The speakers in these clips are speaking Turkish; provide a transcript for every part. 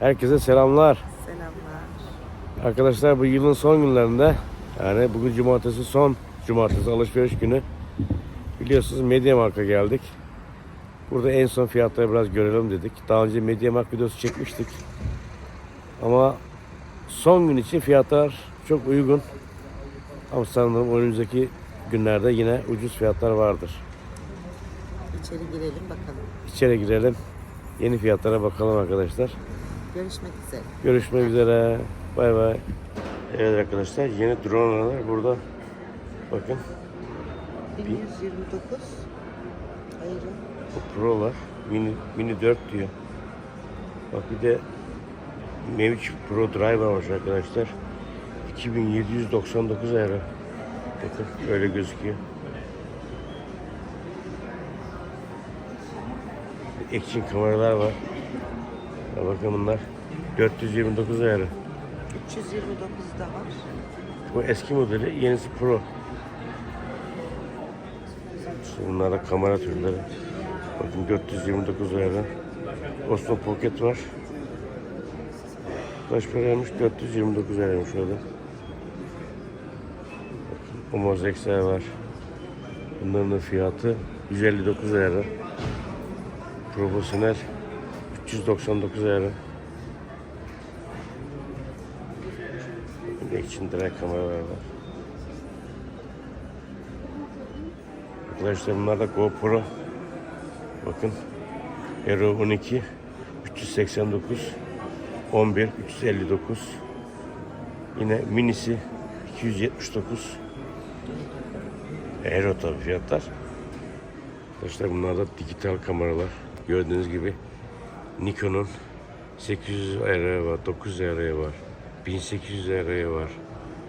Herkese selamlar. Selamlar. Arkadaşlar bu yılın son günlerinde yani bugün cumartesi son cumartesi alışveriş günü. Biliyorsunuz Mediamarkt'a geldik. Burada en son fiyatları biraz görelim dedik. Daha önce Mediamarkt videosu çekmiştik. Ama son gün için fiyatlar çok uygun. Ama sanırım önümüzdeki günlerde yine ucuz fiyatlar vardır. İçeri girelim bakalım. İçeri girelim. Yeni fiyatlara bakalım arkadaşlar. Görüşmek üzere. Görüşmek üzere. Bay bay. Evet arkadaşlar yeni dronelar burada. Bakın 1129. Hayır. bu Pro'lar. Mini, mini 4 diyor. Bak bir de Mavic Pro Driver varmış arkadaşlar. 2799 euro. Bakın öyle gözüküyor. Action kameralar var. Ya bakın bunlar 429 euro. 329 da var. Bu eski modeli, yenisi Pro. İşte bunlar da kamera türleri. Bakın 429 lira. Osmo Pocket var. Kaç paraymış? 429 liraymış o da. Bakın Omoz XR var. Bunların da fiyatı 159 lira. Profesyonel 399 lira. Bir de için direkt kameralar var. Arkadaşlar bunlar da GoPro. Bakın. Hero 12 389 11 359 Yine minisi 279 Hero tabi fiyatlar. Arkadaşlar bunlar da dijital kameralar. Gördüğünüz gibi Nikon'un 800 liraya var, 900 liraya var, 1800 liraya var,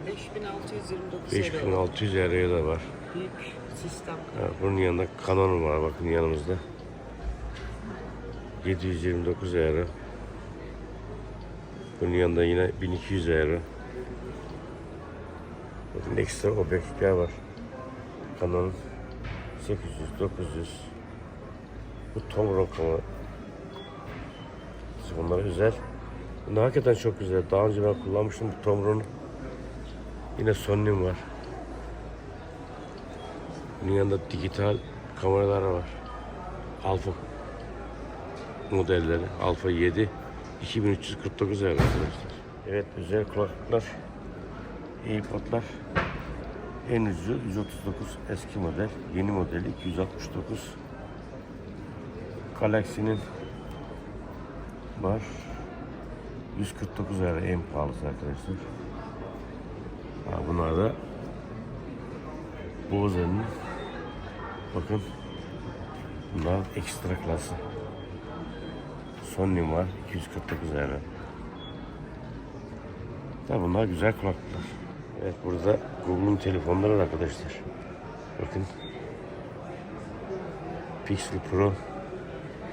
5629 5600 liraya da var. Büyük sistem. Ha, bunun yanında Canon var bakın yanımızda. 729 euro. Bunun yanında yine 1200 euro. Bakın ekstra objektifler var. Canon 800, 900. Bu Tomron kamera. Bunlar özel. Bunlar hakikaten çok güzel. Daha önce ben kullanmıştım bu Tomron'u. Yine Sony'm var. Bunun yanında dijital kameralar var. Alfa modelleri. Alfa 7 2349 lira arkadaşlar. Evet özel kulaklıklar. AirPod'lar. En ucuzu 139 eski model. Yeni modeli 269. Galaxy'nin var. 149 lira en pahalısı arkadaşlar. Ha, bunlar da Boze'nin bakın bunlar ekstra klası. Sony var 249 lira. Tabi bunlar güzel kulaklıklar. Evet burada Google'un telefonları var arkadaşlar. Bakın. Pixel Pro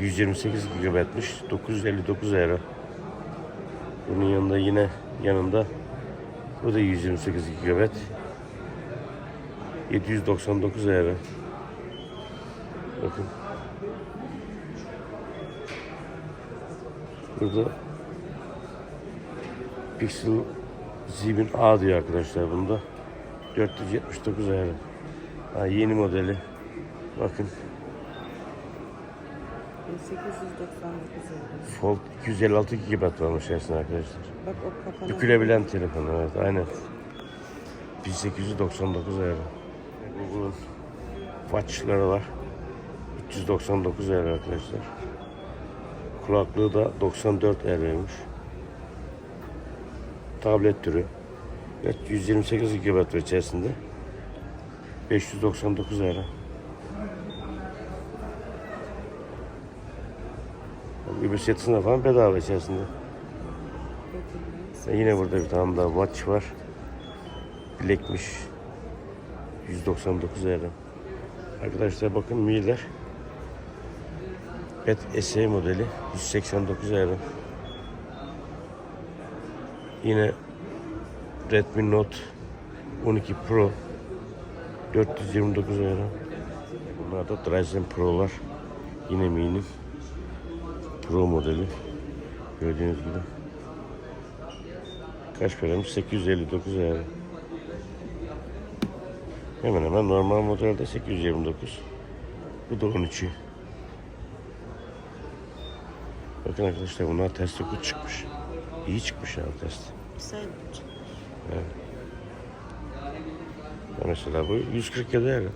128 GB'miş 959 lira. Bunun yanında yine yanında bu da 128 GB 799 lira. Bakın. Burada Pixel Z1000 A diyor arkadaşlar bunda. 479 lira. Ha, yeni modeli. Bakın 1899 euro. Fold 256 GB varmış içerisinde arkadaşlar. Bak o kapalı. Bükülebilen telefon evet aynen. 1899 lira. Google'un watch'ları var. 399 lira arkadaşlar. Kulaklığı da 94 liraymış. Tablet türü. Evet, 128 GB içerisinde. 599 lira. Öbür setinde falan bedava içerisinde. Ve yine burada bir tane daha watch var. Bilekmiş. 199 lira. Arkadaşlar bakın Mi'ler. Evet SE modeli 189 lira. Yine Redmi Note 12 Pro 429 lira. Bunlar da Ryzen Pro'lar. Yine Mi'nin Pro modeli Gördüğünüz gibi. Kaç paramış? 859 lira. Hemen hemen normal modelde 829. Bu da 13'ü. Bakın arkadaşlar bunlar test dokuz çıkmış. İyi çıkmış abi test. Güzel. Ya Mesela bu 147 lira.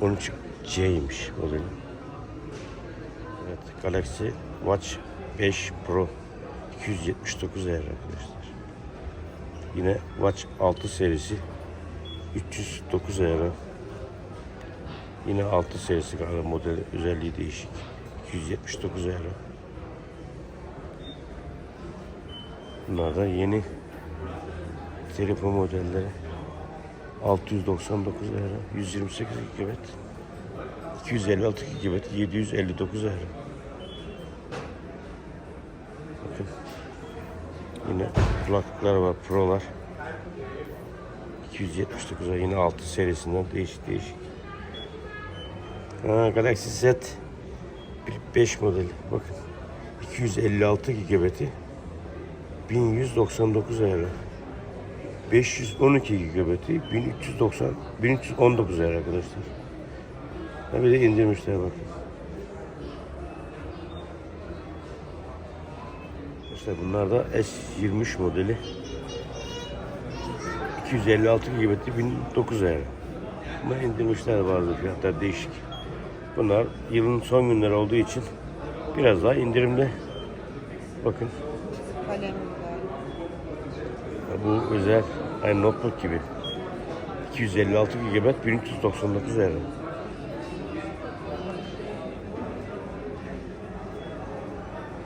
13 C'ymiş modeli. Galaxy Watch 5 Pro 279 lira arkadaşlar. Yine Watch 6 serisi 309 lira. Yine 6 serisi galiba modeli özelliği değişik. 279 lira. Bunlar da yeni telefon modelleri. 699 lira, 128 GB, 256 GB, 759 lira. Bakın. Yine kulaklıklar var, Pro'lar. 279 lira. Yine 6 serisinden değişik değişik. Ha, Galaxy Z 5 modeli. Bakın. 256 GB'i 1199 lira. 512 GB'i 1390 1319 lira arkadaşlar. Ha bir de indirmişler bakın. İşte bunlar da S23 modeli. 256 GB'i 1009 lira. Bunlar indirmişler bazı fiyatlar değişik. Bunlar yılın son günleri olduğu için biraz daha indirimde. Bakın bu özel aynı notebook gibi. 256 GB 1399 lira.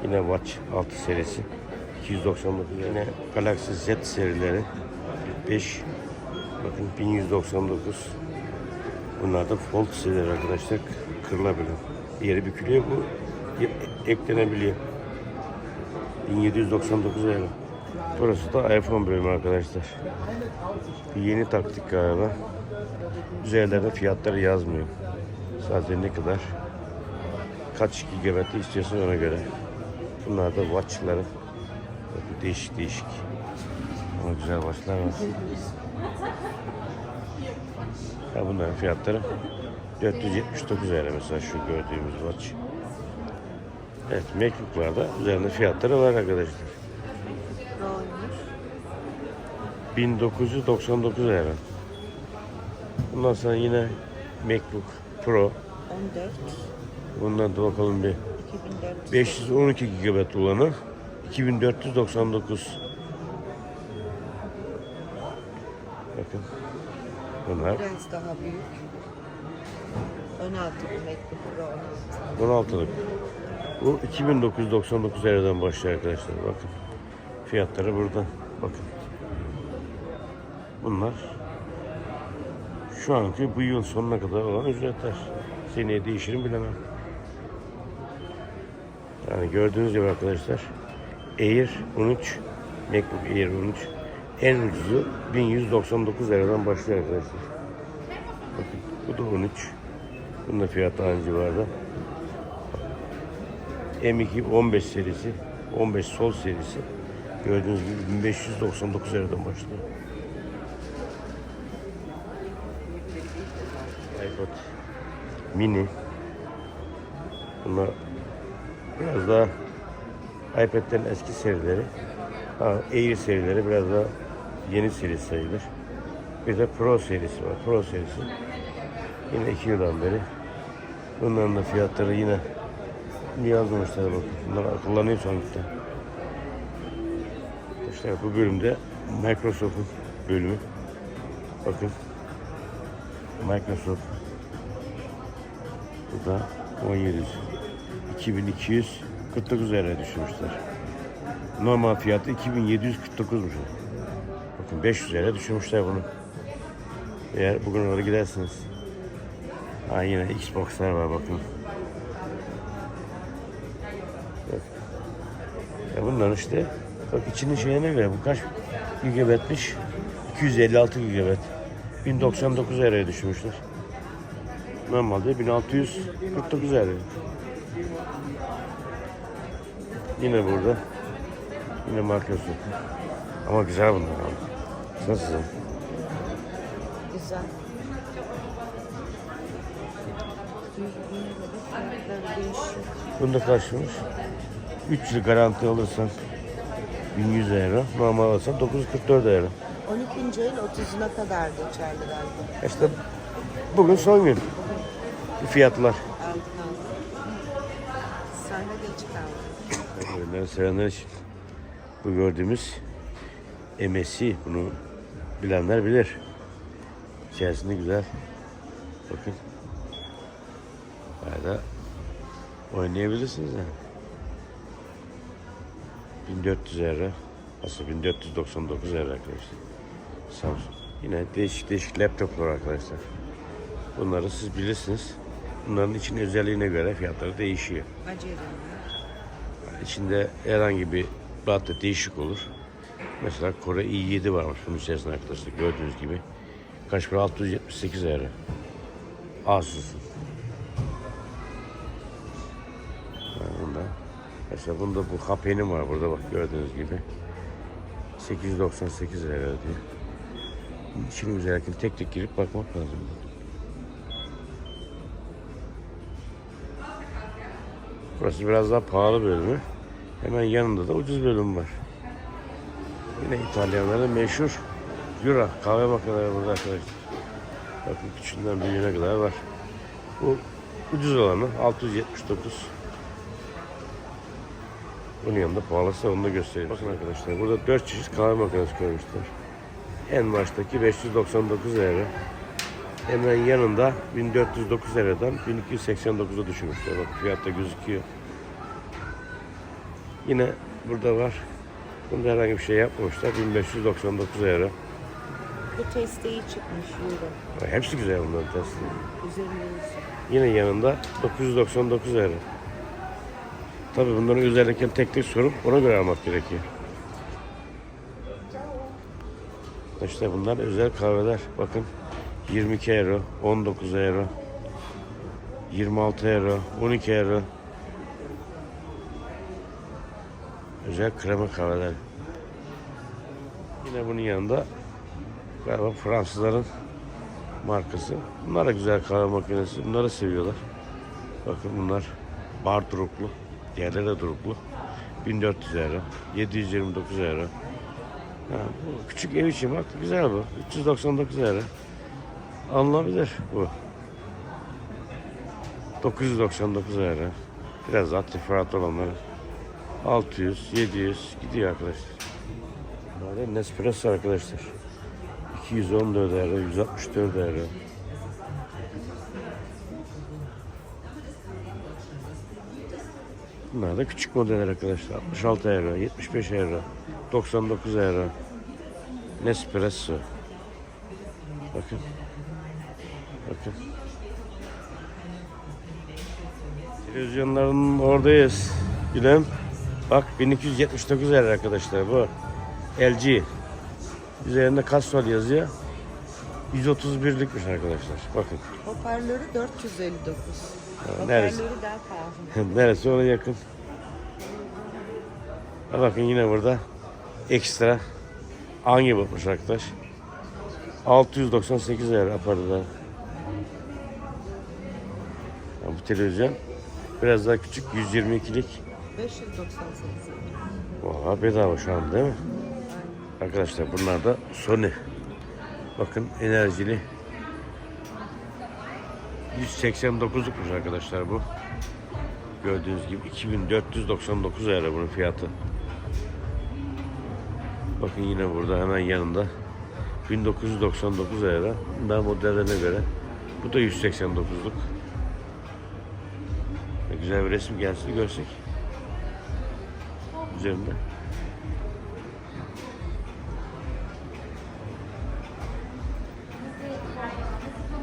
Yine Watch 6 serisi 299 lira. Yine Galaxy Z serileri 5 bakın 1199 Bunlar da fold serileri arkadaşlar kırılabiliyor. Yeri bükülüyor bu eklenebiliyor. 1799 lira. Burası da iPhone bölümü arkadaşlar. Bir yeni taktik galiba. Üzerlerinde fiyatları yazmıyor. Sadece ne kadar kaç GB istiyorsan ona göre. Bunlar da watchları. Değişik değişik. Ama güzel watchlar var. Ya bunların fiyatları 479 lira mesela şu gördüğümüz watch. Evet MacBook'larda üzerinde fiyatları var arkadaşlar. Ro'ymuş. 1999 lira. Bundan sonra yine MacBook Pro. 14. Bundan da bakalım bir 2400. 512 GB olanı 2499. Bakın. Bunlar Biraz daha büyük. 16 bu MacBook Pro 16. 16'lık. Bu 2999 liradan başlıyor arkadaşlar. Bakın. Fiyatları burada. Bakın. Bunlar şu anki bu yıl sonuna kadar olan ücretler. Seneye değişir mi bilemem. Yani gördüğünüz gibi arkadaşlar Air 13 MacBook Air 13 en ucuzu 1199 liradan başlıyor arkadaşlar. Bakın bu da 13. Bunun da fiyatı aynı civarda. M2 15 serisi, 15 sol serisi gördüğünüz gibi 1599 liradan başlıyor. iPod mini bunlar biraz daha iPad'lerin eski serileri ha, Air serileri biraz daha yeni seri sayılır. Bir de Pro serisi var. Pro serisi yine 2 yıldan beri. Bunların da fiyatları yine yazmışlar bakın. Bunlar akıllanıyor sonuçta. İşte bu bölümde Microsoft'un bölümü. Bakın. Microsoft. Bu da 1700. 2249 liraya düşürmüşler. Normal fiyatı 2749'muş. Bakın 500 liraya düşürmüşler bunu. Eğer bugün oraya gidersiniz. Ha yine Xbox'lar var bakın. Bak. Ya bunlar işte bak içinin şeyine göre bu kaç gigabitmiş? 256 gigabit. 1099 liraya düşmüşler. Normalde 1649 lira. Yine burada. Yine marka sosu. Ama güzel bunlar abi. Nasıl? Güzel. Bunda kaçmış? 3 yıl garanti alırsan 1100 euro. Normal alırsan 944 euro. 12. ayın 30'una kadar geçerli galiba. İşte bugün son gün. Fiyatlar. Sevenler için bu gördüğümüz MSC bunu bilenler bilir. İçerisinde güzel. Bakın. Bayağı oynayabilirsiniz yani. 1400 euro. Aslında 1499 euro arkadaşlar. Samsung. Yine değişik değişik laptoplar arkadaşlar. Bunları siz bilirsiniz. Bunların için özelliğine göre fiyatları değişiyor. Acele. İçinde herhangi bir madde değişik olur. Mesela Kore i7 varmış bunun içerisinde arkadaşlar gördüğünüz gibi. Kaç para? 678 euro. Asus'un. Bunda. Mesela bunda bu HP'nin var burada bak gördüğünüz gibi. 898 euro diyor. İçini güzelken tek tek girip bakmak lazım. Burası biraz daha pahalı bölümü. Hemen yanında da ucuz bölüm var. Yine İtalyanların meşhur Jura kahve makineleri burada arkadaşlar. Bakın küçüğünden büyüğüne kadar var. Bu ucuz olanı 679. Bunun yanında pahalısı onu da göstereyim. Bakın arkadaşlar burada 4 çeşit kahve makinesi koymuşlar. En baştaki 599 euro. Hemen yanında 1409 eurodan 1289'a düşürmüşler. Bak fiyatta gözüküyor. Yine burada var. Bunda herhangi bir şey yapmamışlar. 1599 euro. Bu testeyi çıkmış euro. Hepsi güzel bunların testi. Üzerinde. Yine yanında 999 euro. Tabi bunların üzerindeki tek tek sorup ona göre almak gerekiyor. İşte bunlar özel kahveler. Bakın 22 euro, 19 euro, 26 euro, 12 euro. Özel krema kahveler. Yine bunun yanında galiba Fransızların markası. Bunlar da güzel kahve makinesi. Bunları seviyorlar. Bakın bunlar bar duruklu. Diğerleri de duruklu. 1400 euro. 729 euro. Ha, bu küçük ev için bak güzel bu. 399 euro. Alınabilir bu. 999 euro. Biraz daha tifrat olanları. 600, 700 gidiyor arkadaşlar. Böyle Nespresso arkadaşlar. 214 euro, 164 euro. Bunlar da küçük modeller arkadaşlar. 66 euro, 75 euro, 99 euro. Nespresso. Bakın. Bakın. Televizyonların oradayız. Gülüm. Bak 1279 euro arkadaşlar bu. LG. Üzerinde Castrol yazıyor. 131'likmiş arkadaşlar. Bakın. Hoparlörü 459. neresi? Hoparlörü daha pahalı. Neresi ona yakın. Ha bakın yine burada ekstra hangi yapmış arkadaş. 698 euro apartda. Bu televizyon biraz daha küçük 122'lik. 598. Oha bedava şu an değil mi? Arkadaşlar bunlar da Sony. Bakın enerjili. 189'lukmuş arkadaşlar bu. Gördüğünüz gibi 2499 euro bunun fiyatı. Bakın yine burada hemen yanında 1999 euro. Daha modellerine göre. Bu da 189'luk. Güzel bir resim gelsin görsek. Üzerinde.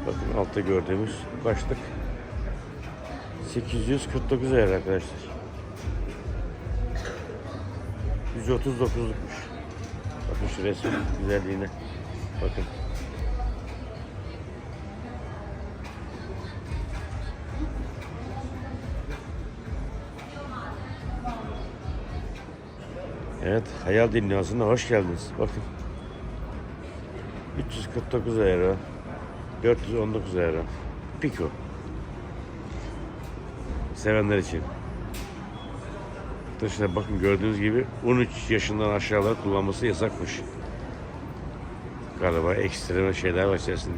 Bakın altta gördüğümüz başlık 849 euro arkadaşlar. 139'lukmuş. Bakın şu resim güzelliğine. Bakın. Evet, Hayal Dünyası'na hoş geldiniz. Bakın. 349 euro. 419 euro. Pico. Sevenler için. Arkadaşlar bakın gördüğünüz gibi 13 yaşından aşağılar kullanması yasakmış. Galiba ekstra şeyler var içerisinde.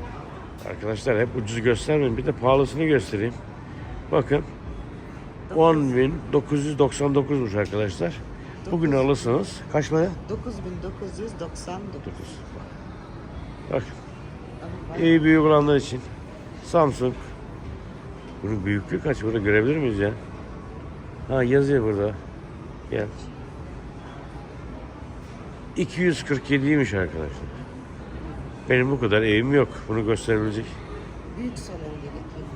Arkadaşlar hep ucuz göstermeyin. Bir de pahalısını göstereyim. Bakın 10.999'muş arkadaşlar. Bugün alırsınız. Kaç para? 9999. 9. Bak. İyi büyük olanlar için. Samsung. Bunun büyüklüğü kaç? Burada görebilir miyiz ya? Ha yazıyor burada. Gel. 247'ymiş arkadaşlar. Benim bu kadar evim yok. Bunu gösterebilecek. Büyük salon gerekiyor.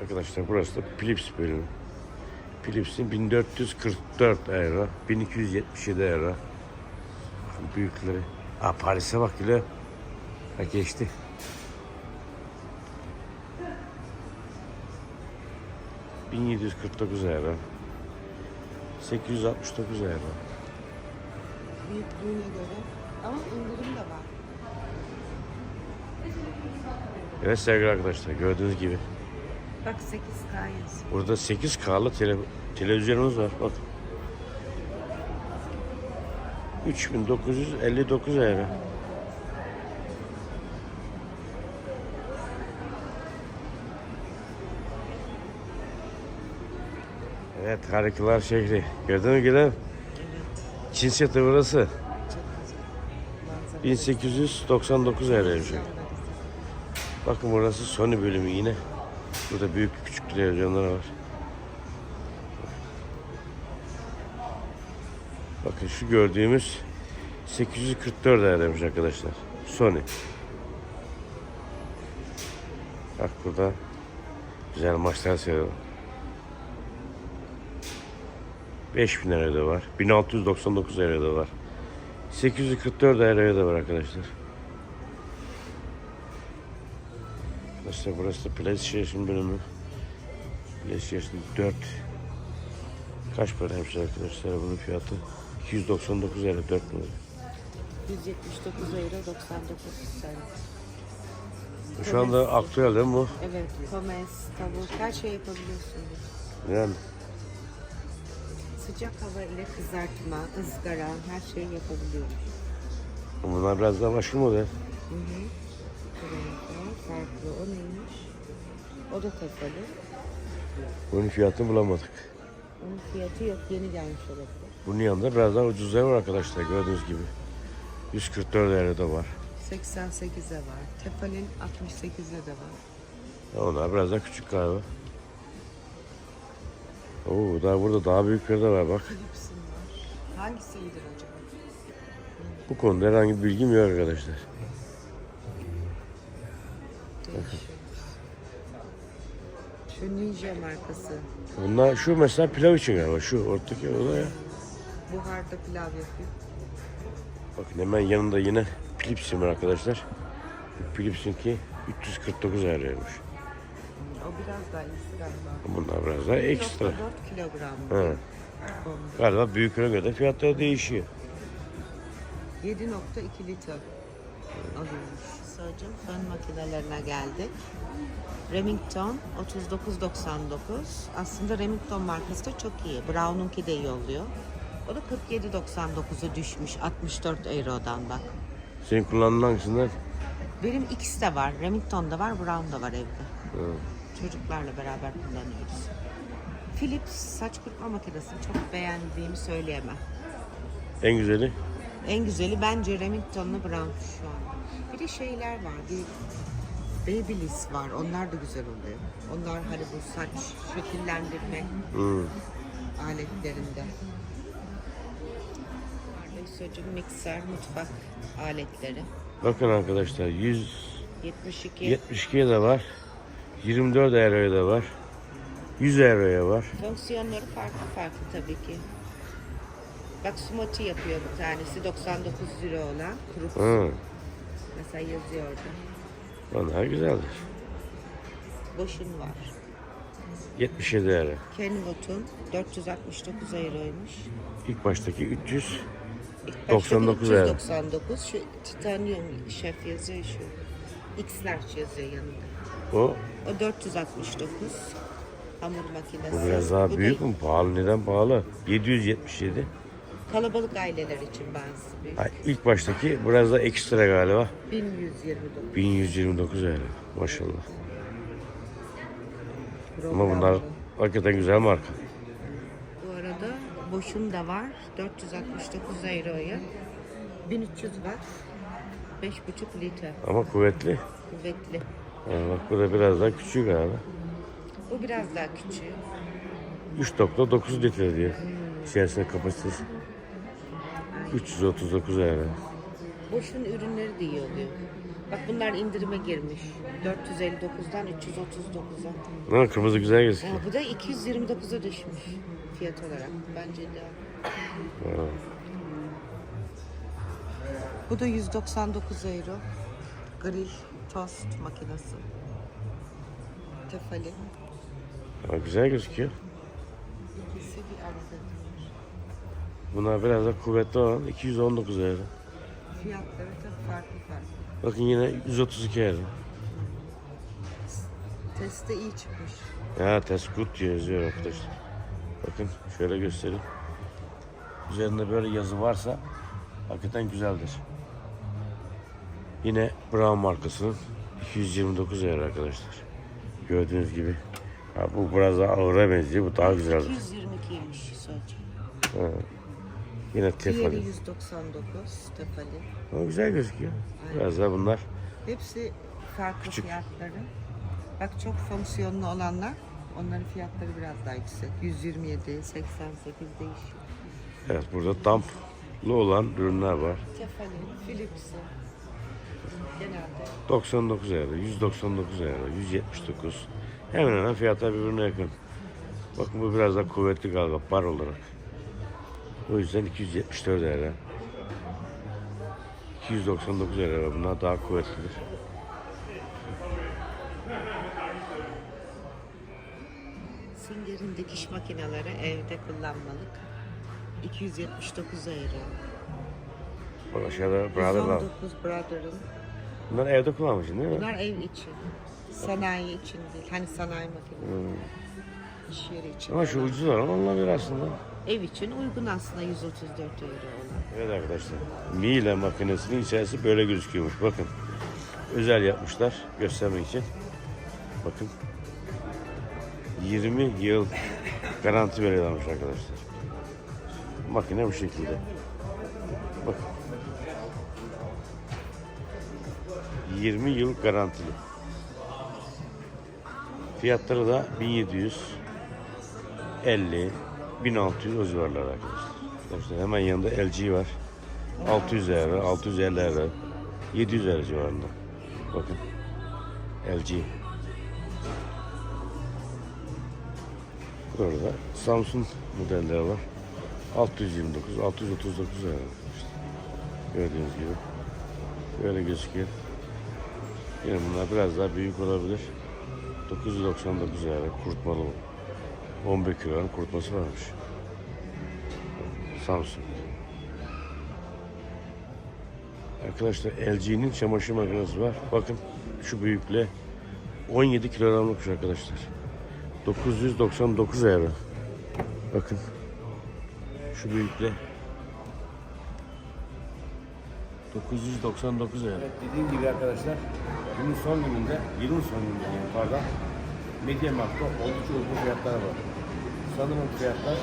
Arkadaşlar burası da Philips bölümü. Philips'in 1444 euro, 1277 euro. Büyükleri. Aa Paris'e bak bile. Ha geçti. ...1749 euro. 869 euro. Büyüklüğüne göre. Ama indirim de var. Evet sevgili arkadaşlar gördüğünüz gibi. Bak 8K yazıyor. Burada 8K'lı tele, televizyonumuz var. Bak. 3959 euro. Evet harikalar şehri. Gördün mü Gülüm? Evet. Çin seti burası. Çok güzel. Manzara. 1899 euroymuş. Güzel. Bakın burası Sony bölümü yine. Burada büyük küçük televizyonlar var. Bakın şu gördüğümüz 844 ayarlamış arkadaşlar. Sony. Bak burada güzel maçlar seyrediyor. 5000 liraya var. 1699 liraya var. 844 liraya var arkadaşlar. Arkadaşlar burası da PlayStation bölümü. PlayStation 4 kaç paraymış arkadaşlar bunun fiyatı? 299 lira 4 numara. 179 euro 99 cent. Şu anda aktüel değil mi bu? Evet. Pomes, tavuk her şey yapabiliyorsun. Yani Sıcak hava ile kızartma, ızgara her şeyi yapabiliyoruz. bunlar biraz daha başka model. Hı hı. Renkler farklı. O neymiş? O da kapalı. Bunun fiyatını bulamadık. Onun fiyatı yok. Yeni gelmiş olabilir. Bunun yanında biraz daha ucuzları var arkadaşlar gördüğünüz gibi. 144 lira da var. 88'e var. Tefal'in 68'e de var. Onlar biraz daha küçük galiba. Oo, daha burada daha büyükleri de var bak. Philips'in var. Hangisi iyidir acaba? Bu konuda herhangi bir bilgim yok arkadaşlar. Şu Ninja markası. Bunlar şu mesela pilav için galiba şu ortadaki o da ya. Buharda pilav yapıyor. Bakın hemen yanında yine Philips'in var arkadaşlar. Philips'inki 349 liraymış. O biraz daha iyisi galiba. Bunlar biraz daha ekstra. 4 kilogram. Ha. Galiba büyüklüğüne göre de fiyatları değişiyor. 7.2 litre alıyormuş. Sığacım fön makinelerine geldik. Remington 39.99. Aslında Remington markası da çok iyi. Brown'unki de iyi oluyor. O da 47.99'a düşmüş 64 eurodan bak. Senin kullandığın hangisinden? Benim ikisi de var. Remington da var, Brown da var evde. Ha. Çocuklarla beraber kullanıyoruz. Philips saç kurutma makinesini çok beğendiğimi söyleyemem. En güzeli En güzeli bence Remington'la Brown şu an. De şeyler var. Bir Babyliss var. Onlar da güzel oluyor. Onlar hani bu saç şekillendirme hmm. aletlerinde. Ardesocu mikser mutfak aletleri. Bakın arkadaşlar 72. 172'ye de var. 24 euroya da var. 100 euroya var. Fonksiyonları farklı farklı tabii ki. Bak smoothie yapıyor bir tanesi 99 lira olan kuru Hı. Mesela yazıyor orada. Onlar güzeldir. Boşun var. 77 euro. Kenwood'un 469 euroymuş. İlk baştaki 300 İlk başta 99 euro. 399. Şu titanyum şef yazıyor şu. X large yazıyor yanında. O, O 469. Hamur makinesi. bu biraz daha Bu büyük mü? Pahalı. Neden pahalı? 777. Kalabalık aileler için bazı. büyük. Ha, ilk baştaki biraz da ekstra galiba. 1129. 1129 euro. Maşallah. Ama Programlı. bunlar hakikaten güzel marka. Bu arada boşum da var. 469 euroya. 1300 watt. 5,5 litre. Ama kuvvetli. Kuvvetli. Ha, bak bu da biraz daha küçük galiba. Bu biraz daha küçük. 3.9 litre diyor. İçerisinde kapasitesi. 339 euro. Boşun ürünleri de iyi oluyor. Bak bunlar indirime girmiş. 459'dan 339'a. Ha, kırmızı güzel gözüküyor. Aa, bu da 229'a düşmüş fiyat olarak. Bence de. Ha. Bu da 199 euro. Grill tost makinesi. Tefali. Ha, güzel gözüküyor. İkisi bir arada. Bunlar biraz da kuvvetli olan 219 euro. Fiyatları da farklı farklı. Bakın yine 132 euro. Testi iyi çıkmış. Ya test good diyor yazıyor arkadaşlar. Bakın şöyle göstereyim. Üzerinde böyle yazı varsa hakikaten güzeldir. Yine Brown markasının 229 euro arkadaşlar. Gördüğünüz gibi. Ha, bu biraz daha ağıra benziyor. Bu daha güzeldir. 222'ymiş sadece. Yine Diğeri Tefali. 199 Tefali. Ama güzel gözüküyor. Biraz daha bunlar. Hepsi farklı Küçük. fiyatları. Bak çok fonksiyonlu olanlar onların fiyatları biraz daha yüksek. 127, 88 değişiyor. Evet burada damplı olan ürünler var. Tefali, Philips'i. Genelde 99 euro, 199 euro, 179. Hemen hemen fiyatlar birbirine yakın. Bakın bu biraz daha kuvvetli galiba bar olarak. O yüzden 274 euro. 299 euro bunlar daha kuvvetlidir. Singer'in dikiş makineleri evde kullanmalık. 279 euro. Bak aşağıda brother var. 119 Brother'ın. Bunlar evde kullanmışsın değil mi? Bunlar ev için. Sanayi için değil. Hani sanayi makineleri. İş yeri için. Ama şu ucuz olan olabilir aslında. Ev için uygun aslında 134 euro olan. Evet arkadaşlar. Miele makinesinin içerisi böyle gözüküyormuş. Bakın. Özel yapmışlar göstermek için. Bakın. 20 yıl garanti veriyorlarmış arkadaşlar. Makine bu şekilde. Bakın. 20 yıl garantili. Fiyatları da 1700 50 1600 o civarlarda arkadaşlar. Arkadaşlar hemen yanında LG var. 600 euro, 650 euro, 700 euro civarında. Bakın. LG. Burada Samsung modelleri var. 629, 639 euro. arkadaşlar. Gördüğünüz gibi. Böyle gözüküyor. Yine bunlar biraz daha büyük olabilir. 999 euro kurutmalı bu. 11 kilonun kurutması varmış. Samsung. Arkadaşlar LG'nin çamaşır makinesi var. Bakın şu büyüklüğe 17 kilogramlıkmış arkadaşlar. 999 euro. Bakın şu büyüklüğe 999 euro. Evet, dediğim gibi arkadaşlar günün son gününde, yılın son gününde yani pardon Mediamarkt'ta oldukça uygun fiyatlar var. Sanırım fiyatlar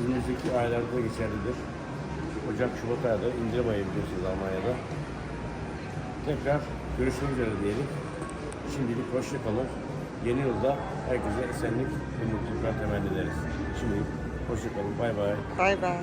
önümüzdeki aylarda geçerlidir. Ocak, Şubat ayında indirim ayı biliyorsunuz Almanya'da. Tekrar görüşmek üzere diyelim. Şimdilik hoşça kalın. Yeni yılda herkese esenlik ve mutluluklar temenni ederiz. Şimdilik hoşça kalın. Bay bay. Bay bay.